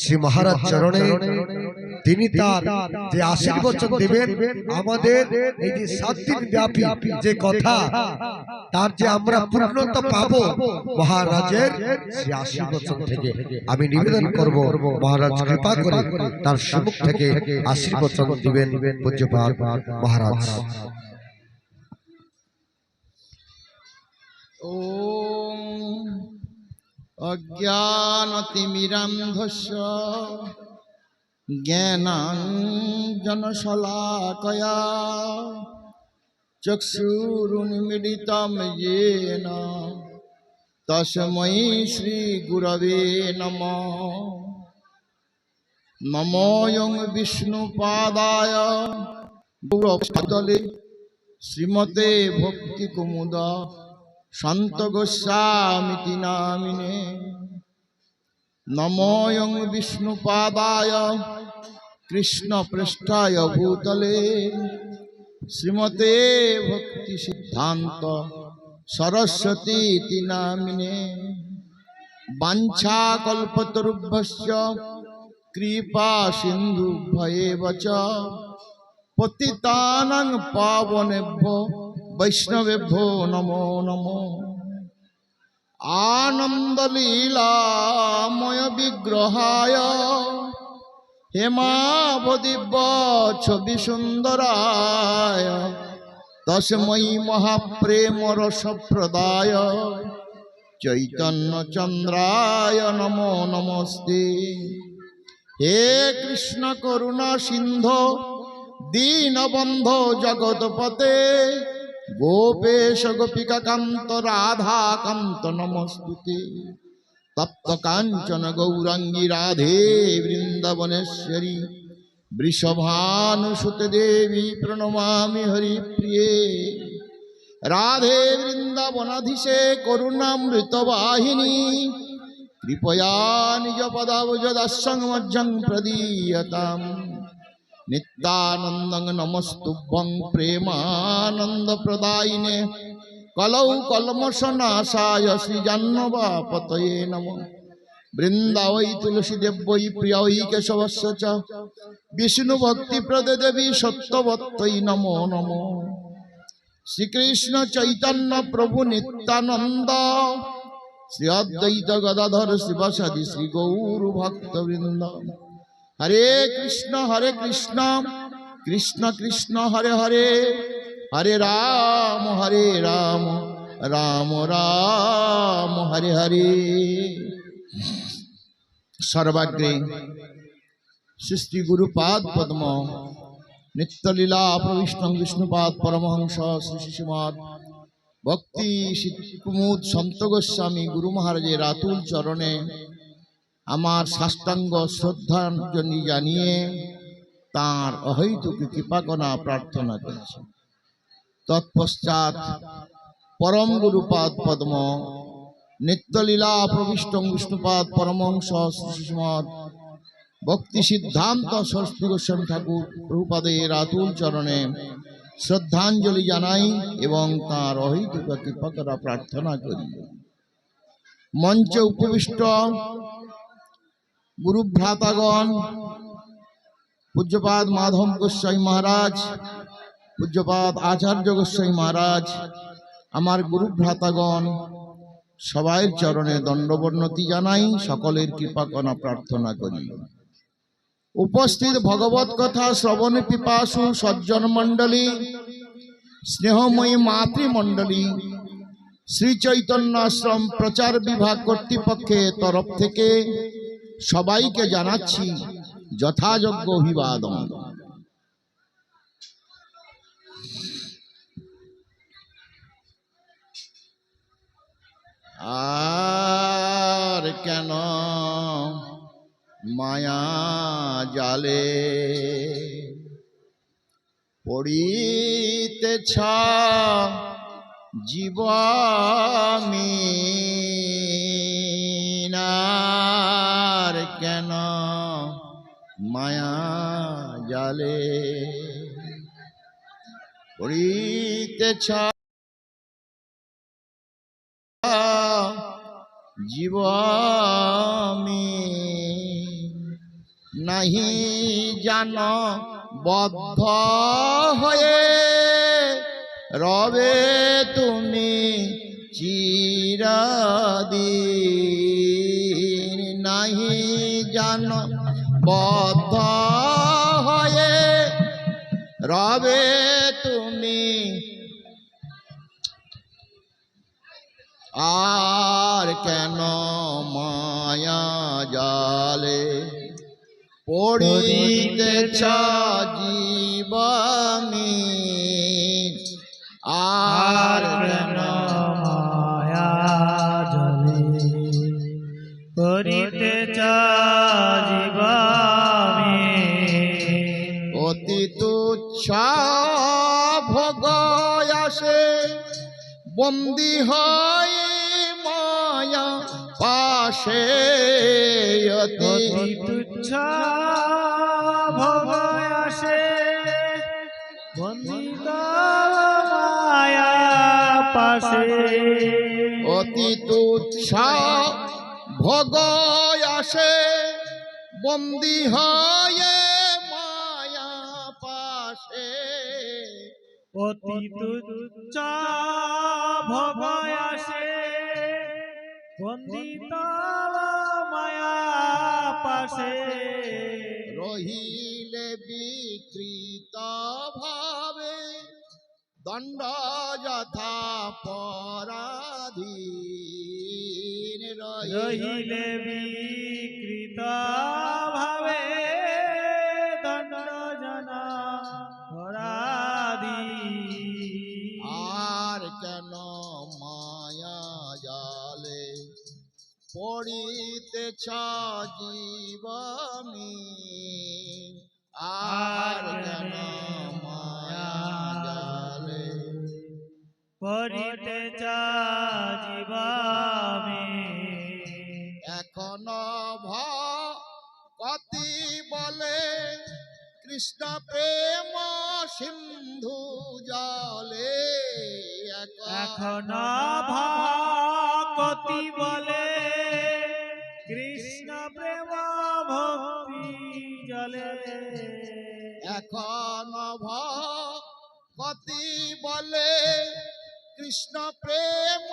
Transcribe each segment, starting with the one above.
শ্রী মহারাজ চরণে তিনি তার যে আশীর্বচন দেবেন, আমাদের এই যে সাত দিন ব্যাপী যে কথা, তার যে আমরা পূর্ণতা পাবো, মহারাজের সেই আশীর্বচন থেকে আমি নিবেদন করব। মহারাজ কৃপা করে তার সম্মুখ থেকে আশীর্বচন দিবেন পূজ্যপাল মহারাজ। ॐ অজ্ঞানতিমিরান্ধস্য জ্ঞানাঞ্জনশলাকয়া চক্ষুরুন্মিলিতম येन তসময়ী শ্রীগুরবে নম। নময়ং বিষ্ণুপাদায় গৌরবদলে শ্রীমতে ভক্তিকুমুদা সন্ত গোস্বামিতি নামিনে। নময়ং বিষ্ণুপাদায় কৃষ্ণ পৃষ্ঠায় ভূতলে। শ্রীমতে ভক্তি সিদ্ধান্ত সরস্বতী নামিনে। বাঞ্ছা কল্পতরুভ্যশ্চ কৃপা সিন্ধু ভয়েব চ। পতিতানাং পাবনেভ্যো বৈষ্ণবেভ্যো নমো নমো আনন্দলীলাময় বিগ্রহায় হেমাবদিব্য ছবি সুন্দরায় তসময়ী মহাপ্রেমর সম্প্রদায় চৈতন্য চন্দ্রায় নমো নমস্তে হে কৃষ্ণ করুণা সিন্ধু দীনবন্ধ জগৎপতে গোপেশ গোপিকা কান্ত রাধা কান্ত নমস্তুতে। তপ্ত কাঞ্চন গৌরাঙ্গী, রাধে বৃন্দাবনেশ্বরী। বৃষভানুসুত দেবী, প্রণমামি হরিপ্রিয়ে। রাধে বৃন্দাবনাধীশে করুণামৃত বাহিনী কৃপয়া নিজ পদাবুজ দাসংমজ্জং প্রদীয়তাম। নিত্যানন্দং নমস্তুভ্যং প্রেমানন্দ প্রদায়িনে কলৌ কলমশনাশায় শ্রীজাহ্নবাপতয়ে নম বৃন্দাবৈ তুলসী দেব্যৈ প্রিয়ৈ কেশবস্য চ বিষ্ণু ভক্তি প্রদে দেবী সত্যবত্তৈ নমো নমো শ্রীকৃষ্ণ চৈতন্য প্রভু নিত্যানন্দ শ্রী অদ্বৈত গদাধর শিবসাদি শ্রী গৌর ভক্তবৃন্দ হরে কৃষ্ণ হরে কৃষ্ণ কৃষ্ণ কৃষ্ণ, হরে হরে। হরে রাম হরে রাম রাম রাম, হরে হরে। সর্বাগ্রে সৃষ্টি গুরুপাদ পদ্ম নিত্যলীলা প্রবিষ্ট বিষ্ণুপাদ পরমহংস, শ্রী শ্রীমৎ ভক্তি কুমুদ, সন্ত গোস্বামী, গুরু মহারাজের আতুল চরণে আমার সাষ্টাঙ্গ শ্রদ্ধাঞ্জলি জানিয়ে তাঁর অহৈতুক কৃপাকণা প্রার্থনা করছি। তৎপশ্চাৎ পরম গুরুপাদ পদ্ম, নিত্যলীলা প্রবিষ্ট বিষ্ণুপাদ পরমংস শ্রীমৎ ভক্তি সিদ্ধান্ত সরস্বতী গোস্বামী ঠাকুর প্রভুপাদের আতুল চরণে শ্রদ্ধাঞ্জলি জানাই এবং তাঁর অহৈতুক কৃপাকরা প্রার্থনা করি। মঞ্চে উপবিষ্ট গুরু ভ্রাতাগণ পূজ্যপাদ মাধব গোস্বাই মহারাজ পূজ্যপাদ আচার্য গোস্বাই মহারাজ আমার গুরু ভ্রাতাগণ সবাইয়ের চরণে দণ্ডবর্ণতি জানাই, সকলের কৃপাকণা প্রার্থনা করি। উপস্থিত ভগবত কথা, শ্রবণ পিপাসু সজ্জন মণ্ডলী, স্নেহময়ী মাতৃমণ্ডলী, শ্রী চৈতন্য আশ্রম প্রচার বিভাগ কর্তৃপক্ষের তরফ থেকে সবাইকে জানাচ্ছি যথাযোগ্য অভিবাদন। আর কেন মায়া জালে পড়িতেছ? জীবামি জালে পড়িতেছ জীবামি নাহি জান বদ্ধ হয়ে রবে তুমি চিরদিন নাহি জান বদ্ধ রবে তুমি। আর কেন মায়া জালে পড়িতেছ জীবনী? আর কেন মায়া জলে করিতে জীবামি আসে। বন্দি হয় মায়া পাশে অতি। তুচ্ছ আসে। বন্দিত মায়া পাশে। অতি তুচ্ছ ভোগ আসে। বন্দি হয়ে অতি তুচ্ছ বন্দিত মায়া পাশে। রহিলে বিকৃত ভাবে দণ্ড যথা পরাধীন। রহিলে বিকৃত জীবনী আর মায়া জালে পরিতে জীবামি এখন ভতি বলে কৃষ্ণ প্রেম সিন্ধু জলে। এখন ভকতি বলে এখন ভতি বলে কৃষ্ণ প্রেম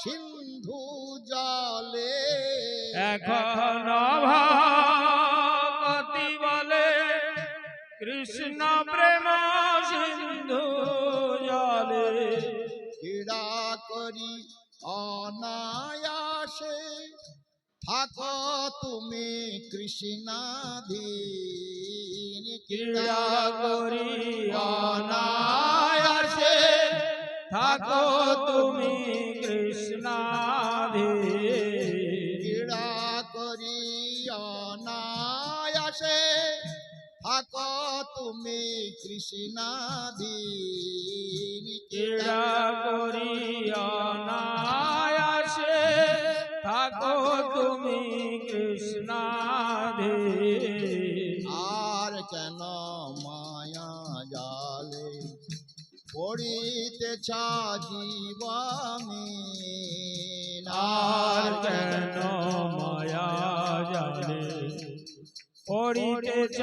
সিন্ধু জলে। এখন ভকতি বলে কৃষ্ণ প্রেম সিন্ধু জলে। ক্রীড়া করি অনায়াসে থাকো তুমি কৃষ্ণাধীন ক্রীড়া করি অনায়াসে। থাকো তুমি কৃষ্ণাধী ক্রীড়া করি অনায়াসে। থাকো তুমি কৃষ্ণাধীন ক্রীড়া করি অনায়াসে। থাকো তুমি কৃষ্ণাধী আর কেন মায়া জালে? পড়িতেছ জীবনী আর কেন মায়া জালে? পড়িতেছ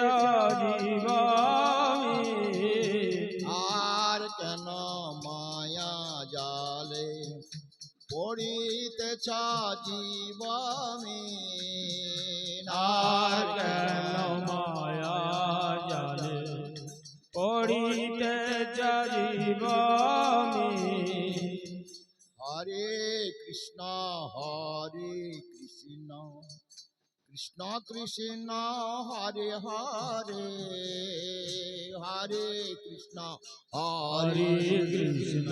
জীবামি আর কেন মায়া জালে? পড়িতেছ জীবনী আর কেন মায়া জালে পড়িতেছ জীবামি হরে কৃষ্ণ হরে কৃষ্ণ কৃষ্ণ কৃষ্ণ হরে হরে হরে কৃষ্ণ হরে কৃষ্ণ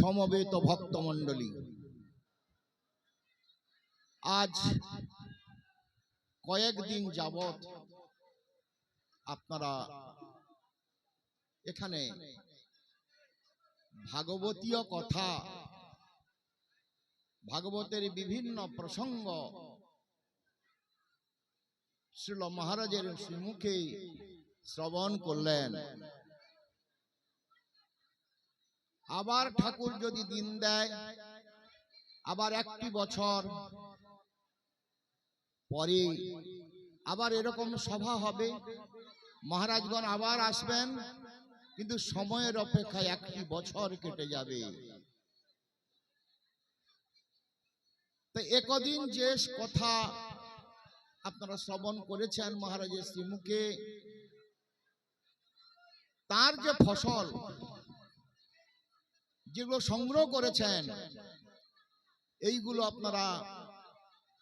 সমবেত ভক্তমণ্ডলী। আজ কয়েকদিন যাবত আপনারা এখানে ভাগবতীয় কথা, ভাগবতের বিভিন্ন প্রসঙ্গ শ্রীল মহারাজের শ্রীমুখে শ্রবণ করলেন। আবার ঠাকুর যদি দিন দেয়, আবার একটি বছর, পরে আবার এরকম সভা হবে। মহারাজগণ আবার আসবেন, কিন্তু সময়ের অপেক্ষায় একটি বছর কেটে যাবে। তো একদিন যে কথা আপনারা শ্রবণ করেছেন মহারাজের শ্রীমুখে, তার যে ফসল যেগুলো সংগ্রহ করেছেন, এইগুলো আপনারা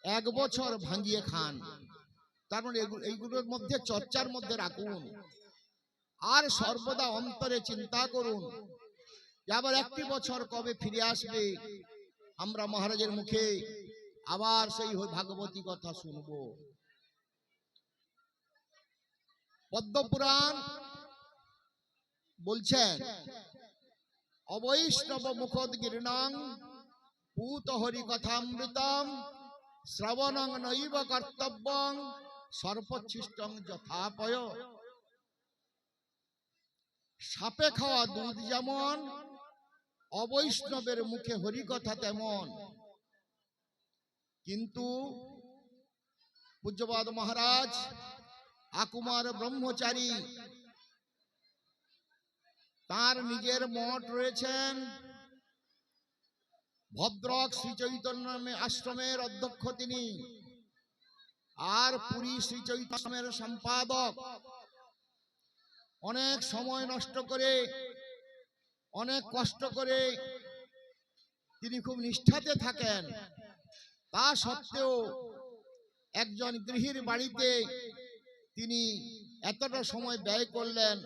এক বছর ভাঙিয়ে খান। তার মানে এইগুলোর মধ্যে চর্চার মধ্যে রাখুন। আর সর্বদা অন্তরে চিন্তা করুন আবার একটি বছর কবে ফিরে আসবে। আমরা মহারাজের মুখে আবার সেই ভাগবতী কথা শুনব। পদ্মপুরাণ বলছেন অবৈষ্ণব মুখোদ্গীর্ণং পূত হরি কথামৃতম শ্রবণং নৈব কর্তব্যং সর্বচ্ছিষ্টং যথাপয়। সাপে খাওয়া দুধ যেমন, অবৈষ্ণবের মুখে হরিকথা তেমন। কিন্তু পূজ্যবাদ মহারাজ, আকুমার ব্রহ্মচারী তার নিজের মঠ রয়েছেন। ভদ্রক শ্রী চৈতন্য আশ্রমের অধ্যক্ষ তিনি। আর পুরী শ্রী চৈতন্য আশ্রমের সম্পাদক। অনেক সময় নষ্ট করে, অনেক কষ্ট করে তিনি খুব নিষ্ঠাতে থাকেন। তা সত্ত্বেও একজন গৃহীর বাড়িতে তিনি এতটা সময় ব্যয় করলেন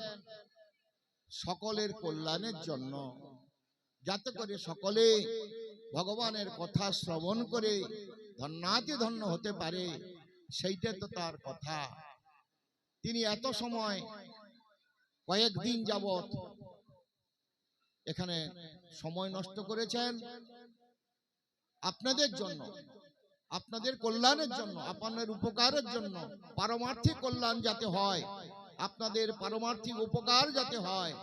সকলের কল্যাণের জন্য। যাতে করে সকলে ভগবানের কথা শ্রবণ করে ধন্যাতি ধন্য হতে পারে সেইটা তো তার কথা। তিনি এত সময় কয়েকদিন যাবত এখানে সময় নষ্ট করেছেন। আপনাদের জন্য আপনাদের কল্যাণের জন্য আপনাদের উপকারের জন্য পারমার্থিক কল্যাণ যাতে হয়। আপনাদের পারমার্থিক উপকার যাতে হয়,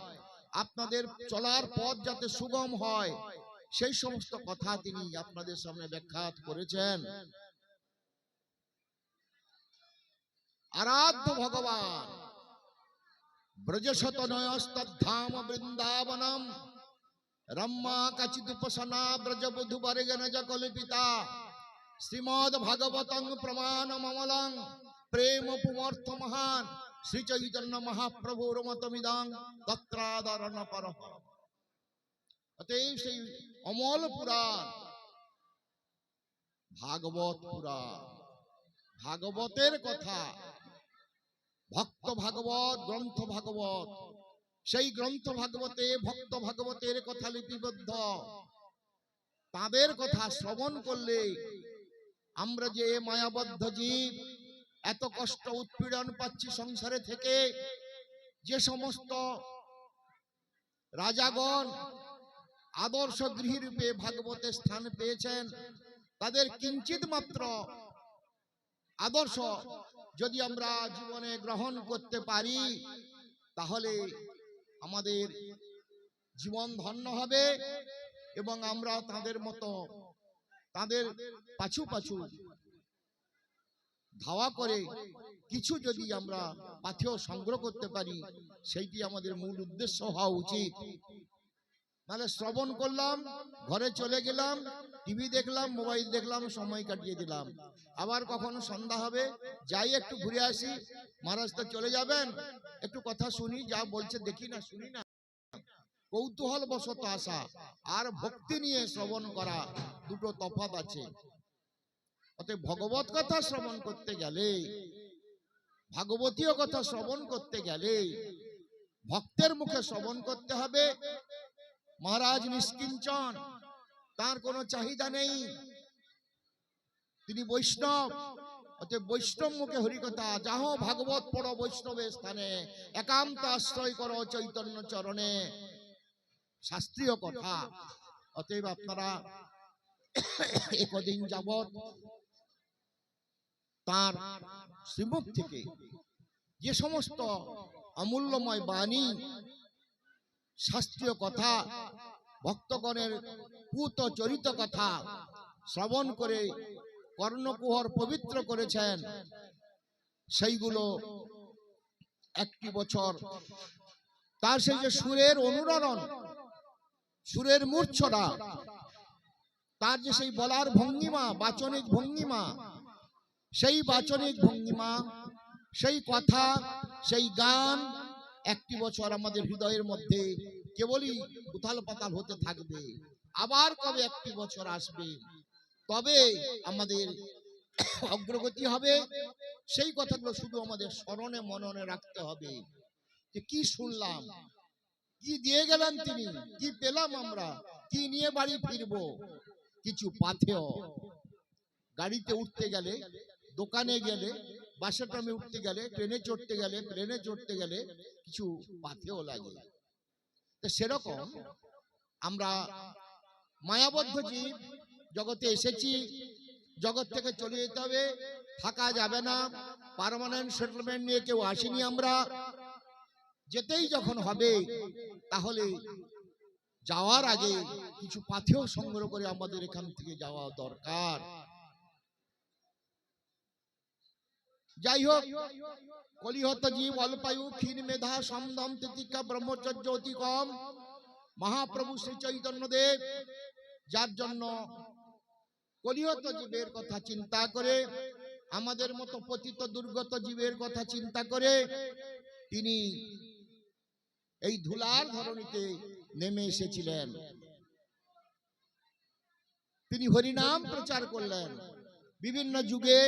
আপনাদের চলার পথ যাতে সুগম হয়, সেই সমস্ত কথা তিনি আপনাদের সামনে ব্যাখ্যাত করেছেন। আরাধ্য ভগবান ব্রজশত নয়স্তধাম বৃন্দাবনম, রম্মা কাচিদুপসনা ব্রজবধূ বর্গন কল্পিতা শ্রীমদ ভাগবতং প্রমাণ মমলং প্রেম পুমর্থ মহান শ্রী চৈতন্য মহাপ্রভুর মতমিদং তত্রাদরণ পর অতএব সেই অমল পুরাণ ভাগবত পুরাণ ভাগবতের কথা ভক্ত ভাগবত গ্রন্থ ভাগবত সেই গ্রন্থ ভাগবতে ভক্ত ভাগবতের কথা লিপিবদ্ধ তাদের কথা শ্রবণ করলে আমরা যে মায়াবদ্ধ জীব এত কষ্ট উৎপীড়ন পাচ্ছি সংসারে থেকে। যে সমস্ত রাজাগণ আদর্শ গৃহী রূপে ভাগবতে স্থান পেয়েছেন, তাদের কিঞ্চিত মাত্র আদর্শ যদি আমরা জীবনে গ্রহণ করতে পারি, তাহলে আমাদের জীবন ধন্য হবে এবং আমরা তাদের মতো, তাদের পাছু পাছু ধাওয়া করে কিছু যদি আমরা পাথেয় সংগ্রহ করতে পারি সেইটি আমাদের মূল উদ্দেশ্য হওয়া উচিত। তাহলে শ্রবণ করলাম ঘরে চলে গেলাম টিভি দেখলাম মোবাইল দেখলাম সময় কাটিয়ে দিলাম। আবার কখনো সন্ধ্যা হবে যাই একটু ঘুরে আসি মহারাজ তো চলে যাবেন। একটু কথা শুনি যা বলছে দেখি না শুনি না। কৌতূহল বশত আসা আর ভক্তি নিয়ে শ্রবণ করা দুটো তফাৎ আছে। অতএব ভগবত কথা শ্রবণ করতে গেলে, ভাগবতীয় কথা শ্রবণ করতে গেলে, ভক্তের মুখে শ্রবণ করতে হবে। মহারাজ নিষ্কিঞ্চন, তার কোনো চাহিদা নেই। তিনি বৈষ্ণব, অতএব বৈষ্ণব মুখে হরিকথা, যাহ ভাগবত পড় বৈষ্ণবের স্থানে, একান্ত আশ্রয় করো চৈতন্য চরণে। শাস্ত্রীয় কথা, অতএব আপনারা একদিন যাবৎ তার শ্রীমুখ থেকে যে সমস্ত অমূল্যময় বাণী, শাস্ত্রীয় কথা, ভক্তগণের পুত চরিত কথা শ্রবণ করে কর্ণকুহর পবিত্র করেছেন, সেইগুলো একটি বছর। তার সেই যে সুরের অনুরণন, সুরের মূর্ছনা তার যে সেই বলার ভঙ্গিমা, বাচনিক ভঙ্গিমা সেই বাচনিক ভঙ্গিমা, সেই কথা, সেই গান একটি বছর আমাদের হৃদয়ের মধ্যে কেবলই উথাল পাতাল হতে থাকবে। আবার কবে একটি বছর আসবে? তবে আমাদের অগ্রগতি হবে। সেই কথাগুলো শুধু আমাদের স্মরণে মননে রাখতে হবে। যে কি শুনলাম? কি দিয়ে গেলেন তিনি? কি পেলাম আমরা? কি নিয়ে বাড়ি ফিরবো? কিছু পাথেও গাড়িতে উঠতে গেলে দোকানে গেলে বাসে ট্রামে উঠতে গেলে ট্রেনে চড়তে গেলে প্লেনে চড়তে গেলে কিছু পাথেও লাগে। তো সেরকম আমরা মায়াবদ্ধ জীব জগতে এসেছি জগৎ থেকে চলে যেতে হবে থাকা যাবে না পারমানেন্ট সেটেলমেন্ট নিয়ে কেউ আসেনি আমরা। যেতেই যখন হবে তাহলে যাওয়ার আগে কিছু পাথেও সংগ্রহ করে আমাদের এখান থেকে যাওয়া দরকার। যাই হোক কলিহত জীব অল্পায়ু, ক্ষীণ মেধা সমদম তিতিকা ব্রহ্মচর্য অতি কম। মহাপ্রভু শ্রী চৈতন্য দেব যার জন্য কলিহত জীবের কথা চিন্তা করে, আমাদের মতো পতিত দুর্গত জীবের কথা চিন্তা করে, তিনি এই ধুলার ধরনীতে নেমে এসেছিলেন। তিনি হরিনাম প্রচার করলেন। বিভিন্ন যুগে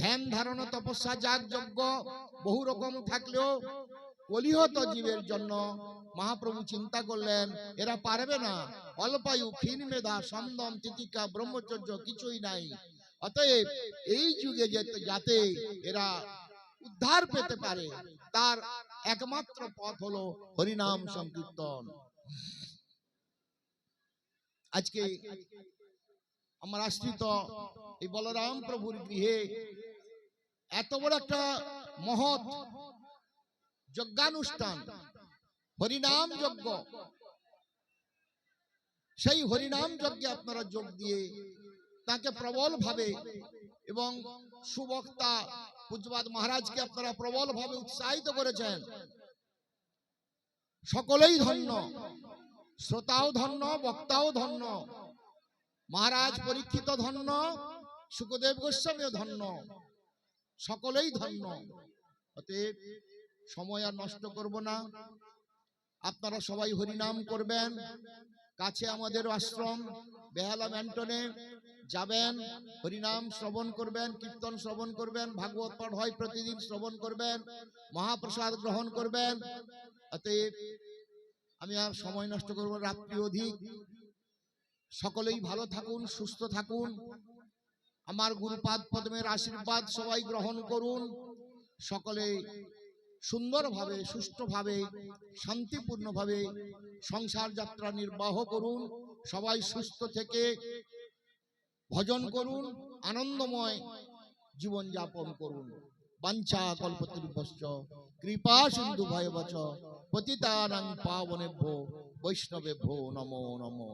ধ্যান ধারণা তপস্যা যাগ যজ্ঞ বহু রকম থাকলেও কলিহত জীবের জন্য মহাপ্রভু চিন্তা করলেন এরা পারবে না। অল্পায়ু ক্ষীণ মেধা সমদম তিতিকা ব্রহ্মচর্য কিছুই নাই। অতএব এই যুগে যেতে যাতে এরা উদ্ধার পেতে পারে তার একমাত্র পথ হলো হরিনাম সংকীর্তন। আজকে আমার আশ্রিত এই বলরাম প্রভুর গৃহে এত বড় একটা মহৎ যজ্ঞানুষ্ঠান, হরিনাম যজ্ঞ। সেই হরিনাম যজ্ঞে আপনারা যোগ দিয়ে তাকে প্রবল ভাবে এবং সুবক্তা পূজ্যবাদ মহারাজকে আপনারা প্রবল ভাবে উৎসাহিত করেছেন। সকলেই ধন্য, শ্রোতাও ধন্য, বক্তাও ধন্য। মহারাজ পরীক্ষিত ধন্য, সুখদেব গোস্বামীও ধন্য, সকলেই ধন্য। অতএব সময় আর নষ্ট করব না। আপনারা সবাই হরিনাম করবেন। কাছে আমাদের আশ্রম, বেহালা ম্যান্টনে যাবেন, হরিনাম শ্রবণ করবেন, কীর্তন শ্রবণ করবেন, ভাগবত পাঠ হয় প্রতিদিন শ্রবণ করবেন, মহাপ্রসাদ গ্রহণ করবেন। অতএব আমি আর সময় নষ্ট করব রাত্রি অধিক সকলেই ভালো থাকুন, সুস্থ থাকুন। আমার গুরুপাদ পদ্মের আশীর্বাদ সবাই গ্রহণ করুন। সকলে সুন্দরভাবে, সুষ্ঠুভাবে, শান্তিপূর্ণভাবে সংসার যাত্রা নির্বাহ করুন। সবাই সুস্থ থেকে ভজন করুন, আনন্দময় জীবন যাপন করুন। বাঞ্ছা কল্পতরুভশ্চ কৃপা সিন্ধু ভয় বচ, পতিতানাং পাবনেভ্যো, বৈষ্ণবেভ্যো, নমো নমো।